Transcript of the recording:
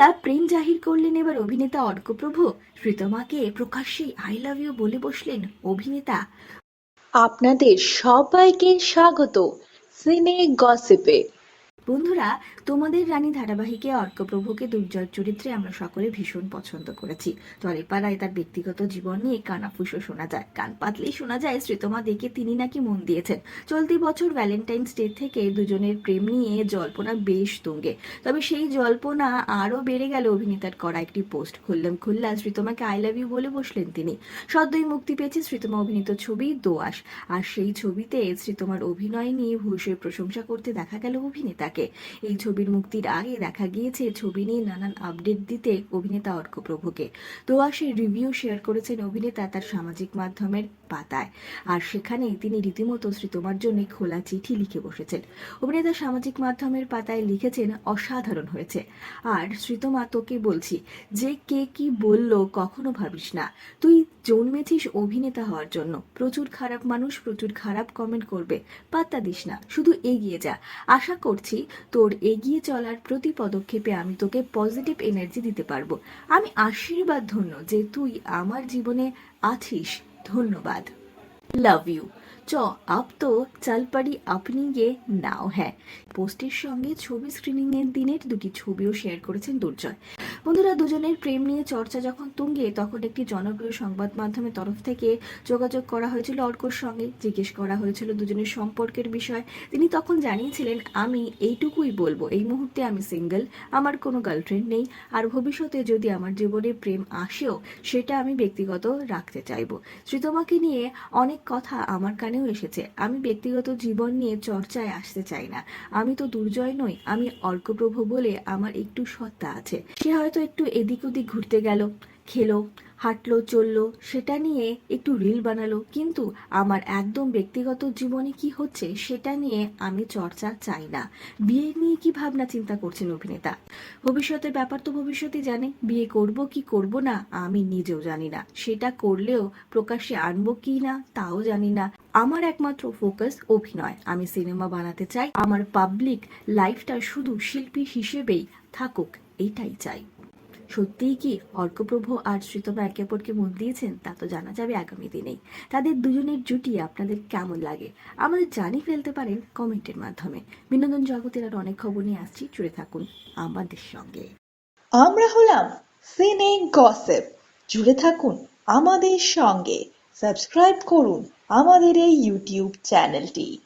খোলা প্রেম জাহির করলেন এবার অভিনেতা অর্কপ্রভু। শ্রীতমাকে প্রকাশ্যে আই লাভ ইউ বলে বসলেন অভিনেতা। আপনাদের সবাইকে স্বাগত। সিনে গসিপে। বন্ধুরা, তোমাদের রানী ধারাবাহিকে অর্কপ্রভুকে দুর্জয় চরিত্রে আমরা সকলে ভীষণ পছন্দ করেছি। তলেপাড়ায় তার ব্যক্তিগত জীবন নিয়ে কানাফুসো শোনা যায়। কান পাতলেই শোনা যায়, শ্রীতমা দেখে তিনি নাকি মন দিয়েছেন। চলতি বছর ভ্যালেন্টাইন্স ডে থেকে দুজনের প্রেম নিয়ে জল্পনা বেশ তুঙ্গে। তবে সেই জল্পনা আরও বেড়ে গেল অভিনেতার করা একটি পোস্ট। খুললাম খুল্লা, শ্রীতমাকে আই লাভ ইউ বলে বসলেন তিনি। সদ্যই মুক্তি পেয়েছে শ্রীতমা অভিনীত ছবি দোয়াশ আর সেই ছবিতে শ্রীতমার অভিনয় নিয়ে ভূয়সী প্রশংসা করতে দেখা গেল অভিনেতাকে। এই ছবির মুক্তির আগে দেখা গিয়েছে ছবি নিয়ে নানান আপডেট দিতে অভিনেতা অর্কপ্রভুকে দোয়াশের রিভিউ শেয়ার করেছেন অভিনেতা তার সামাজিক মাধ্যমের পাতায়। আর সেখানে তিনি রীতিমতো শ্রীতমার জন্য খোলা চিঠি লিখে বসেছেন। অভিনেতা সামাজিক মাধ্যমের পাতায় লিখেছেন, অসাধারণ হয়েছে। আর শ্রীতমা তোকে বলছি, যে কে কি বলল কখনো ভাবিস না। তুই জন্মেছিস অভিনেতা হওয়ার জন্য প্রচুর খারাপ মানুষ প্রচুর খারাপ কমেন্ট করবে, পাত্তা দিস না, শুধু এগিয়ে যা। আশা করছি তোর এগিয়ে চলার প্রতি পদক্ষেপে আমি তোকে পজিটিভ এনার্জি দিতে পারব। আমি আশীর্বাদ ধন্য যে তুই আমার জীবনে আছিস। ধন্যবাদ। লাভ ইউ চ, আপ তো চাল পারি আপনি গে নাও হ্যাঁ। পোস্টের সঙ্গে ছবি স্ক্রিনিং এর দিনের দুটি ছবিও শেয়ার করেছেন দুর্জয়। বন্ধুরা, দুজনের প্রেম নিয়ে চর্চা যখন তুঙ্গে, তখন একটি জনপ্রিয় সংবাদ মাধ্যমের তরফ থেকে যোগাযোগ করা হয়েছিল অর্কর সঙ্গে, জিজ্ঞেস করা হয়েছিল দুজনের সম্পর্কের বিষয়। তিনি তখন জানিয়েছিলেন, আমি এইটুকুই বলব, এই মুহূর্তে আমি সিঙ্গেল আমার কোনো গার্লফ্রেন্ড নেই। আর ভবিষ্যতে যদি আমার জীবনে প্রেম আসেও, সেটা আমি ব্যক্তিগত রাখতে চাইব। শ্রীতমাকে নিয়ে অনেক কথা আমার কানেও এসেছে। আমি ব্যক্তিগত জীবন নিয়ে চর্চায় আসতে চাই না। আমি তো দুর্জয় নই, আমি অর্কপ্রভ বলে আমার একটু সত্তা আছে। সে হয়তো একটু এদিক ওদিক ঘুরতে গেল। খেলো, হাঁটলো, চলল, সেটা নিয়ে একটু রিল বানালো। কিন্তু আমার একদম ব্যক্তিগত জীবনে কি হচ্ছে সেটা নিয়ে আমি চর্চা চাই না। বিয়ে নিয়ে কি ভাবনা চিন্তা করছেন অভিনেতা? ভবিষ্যতের ব্যাপার তো ভবিষ্যতে জানে। বিয়ে করব কি করব না, আমি নিজেও জানি না। সেটা করলেও প্রকাশ্যে আনব কি না, তাও জানি না। আমার একমাত্র ফোকাস অভিনয়। আমি সিনেমা বানাতে চাই। আমার পাবলিক লাইফটা শুধু শিল্পী হিসেবেই থাকুক, এটাই চাই। সত্যিই কি অর্কপ্রভু আর শ্রীতমা একে অপরকে মন দিয়েছেন? তা তো জানা যাবে আগামী দিনেই। তাদের দুজনের জুটি আপনাদের কেমন লাগে? আমাদের জানিয়ে ফেলতে পারেন কমেন্টের মাধ্যমে। বিনোদন জগতের আর অনেক খবর নিয়ে আসছি, জুড়ে থাকুন আমাদের সঙ্গে। আমরা হলাম সিনে গসেপ। জুড়ে থাকুন আমাদের সঙ্গে। সাবস্ক্রাইব করুন আমাদের এই ইউটিউব চ্যানেলটি।